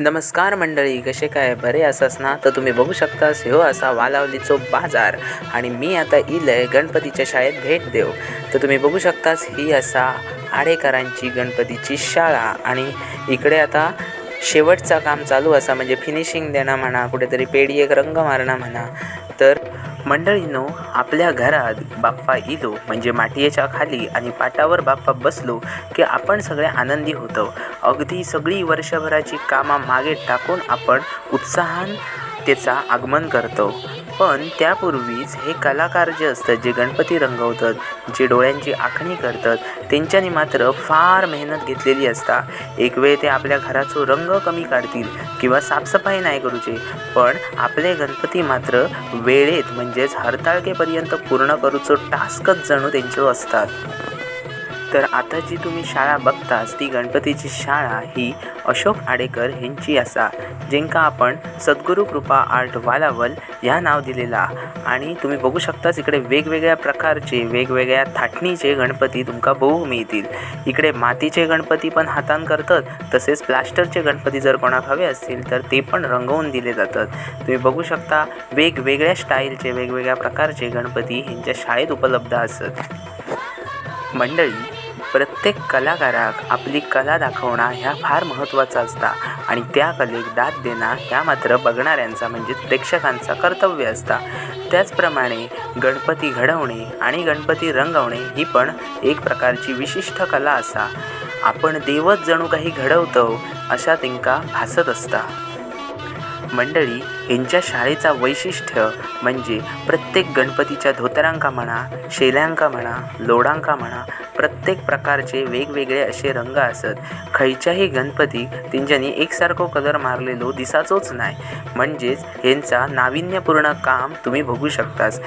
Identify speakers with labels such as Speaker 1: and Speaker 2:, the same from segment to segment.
Speaker 1: नमस्कार मंडळी कसे काय? बरे असस ना? तर तुम्ही बघू शकतास हो असा वालावलीचो बाजार. आणि मी आता इलय गणपतीच्या शाळेत भेट देव तर तुम्ही बघू शकतास ही असा आडेकरांची गणपतीची शाळा. आणि इकडे आता शेवटचं काम चालू असा म्हणजे फिनिशिंग देणं म्हणा कुठेतरी पेढी एक रंग मारणं म्हणा. तर मंडळीनो आपल्या घरात बाप्पा इलो म्हणजे माटियेच्या खाली आणि पाटावर बाप्पा बसलो की आपण सगळे आनंदी होतो. अगदी सगळी वर्षभराची कामं मागे टाकून आपण उत्साहान त्याचा आगमन करतो. पण त्यापूर्वीच हे कलाकार जे असतात जे गणपती रंगवतात जे डोळ्यांची आखणी करतात त्यांच्यानी मात्र फार मेहनत घेतलेली असता. एक वेळ ते आपल्या घराचो रंग कमी काढतील किंवा साफसफाई नाही करूचे पण आपले गणपती मात्र वेळेत म्हणजेच हरताळकेपर्यंत पूर्ण करूचो टास्कच जणू त्यांचे असतात. तर आता जी तुम्ही शाळा बघतास ती गणपतीची शाळा ही अशोक आडेकर ह्यांची असा जेंका आपण सद्गुरू कृपा आर्ट वालावल ह्या नाव दिलेला. आणि तुम्ही बघू शकताच इकडे वेगवेगळ्या प्रकारचे वेगवेगळ्या थाटणीचे गणपती तुमका बघू मिळतील. इकडे मातीचे गणपती पण हातान करतात तसेच प्लास्टरचे गणपती जर कोणाक हवे असतील तर ते पण रंगवून दिले जातात. तुम्ही बघू शकता वेगवेगळ्या स्टाईलचे वेगवेगळ्या प्रकारचे गणपती ह्यांच्या शाळेत उपलब्ध असत. मंडळी प्रत्येक कलाकाराक आपली कला दाखवणं ह्या फार महत्त्वाचा असता आणि त्या कलेक दाद देणं ह्या मात्र बघणाऱ्यांचा म्हणजे प्रेक्षकांचा कर्तव्य असता. त्याचप्रमाणे गणपती घडवणे आणि गणपती रंगवणे ही पण एक प्रकारची विशिष्ट कला असा. आपण देवच जणू काही घडवतो अशा तेंका भासत असता. मंडळी यांच्या शाळेचा वैशिष्ट्य म्हणजे प्रत्येक गणपतीच्या धोतरांका म्हणा शेल्यांका म्हणा लोडांका म्हणा प्रत्येक प्रकारचे वेगवेगळे असे रंग असत. खयच्याही गणपतीक तेंच्यांनी एकसारखो कलर मारलेलो दिसाचोच नाही. म्हणजेच हेंचा नाविन्यपूर्ण काम तुम्ही बघू शकतास.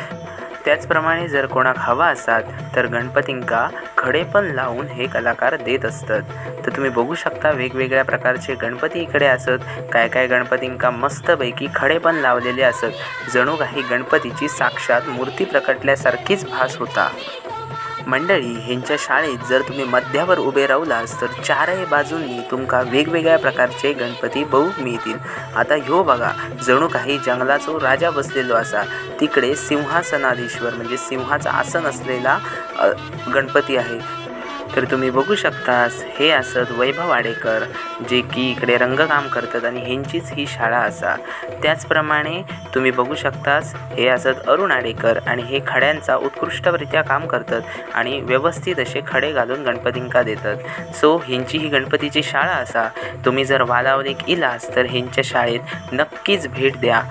Speaker 1: त्याचप्रमाणे जर कोणाक हवा असात तर गणपतींका खडे पण लावून हे कलाकार देत असतात. तर तुम्ही बघू शकता वेगवेगळ्या प्रकारचे गणपती इकडे असत काय काय गणपतींका मस्तपैकी खडे पण लावलेले असत. जणू काही गणपतीची साक्षात मूर्ती प्रकटल्यासारखीच भास होता. मंडळी ह्यांच्या शाळेत जर तुम्ही मध्यावर उभे रावलास तर चारही बाजूंनी तुमका वेगवेगळ्या प्रकारचे गणपती बघूक मिळतील. आता ह्यो बघा जणू काही जंगलाचो राजा बसलेलो असा. तिकडे सिंहासनाधीश्वर म्हणजे सिंहाचं आसन असलेला गणपती आहे. तर तुम्ही बघू शकतास हे असत वैभव आडेकर जे की इकडे रंगकाम करतात आणि ह्यांचीच ही शाळा असा. त्याचप्रमाणे तुम्ही बघू शकतास हे असत अरुण आडेकर आणि हे खड्यांचा उत्कृष्टरित्या काम करतात आणि व्यवस्थित असे खडे घालून गणपतींका देतात. सो ह्यांची ही गणपतीची शाळा असा. तुम्ही जर वालावलीक इलास तर ह्यांच्या शाळेत नक्कीच भेट द्या.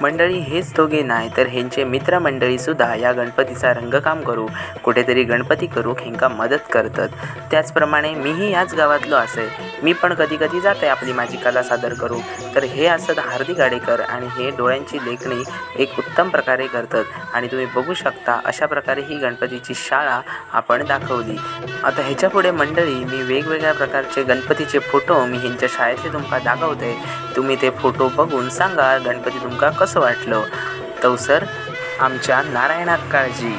Speaker 1: मंडळी हेच दोघे नाही तर ह्यांचे मित्रमंडळीसुद्धा या गणपतीचा रंगकाम करू कुठेतरी गणपती करूक ह्यांका मदत करतात. त्याचप्रमाणे मीही याच गावातलो असे मी पण कधी कधी जाते आपली माझी कला सादर करू तर हे असत हार्दिक आडेकर आणि हे डोळ्यांची लेखणी एक उत्तम प्रकारे करतात आणि तुम्ही बघू शकता अशा प्रकारे ही गणपतीची शाळा आपण दाखवली. आता ह्याच्या पुढे मंडळी मी वेगवेगळ्या प्रकारचे गणपतीचे फोटो मी ह्यांच्या शाळेतले तुमका दाखवते. तुम्ही ते फोटो बघून सांगा गणपती तुमका कसं वाटलं. तो सर आमच्या नारायणात काळजी.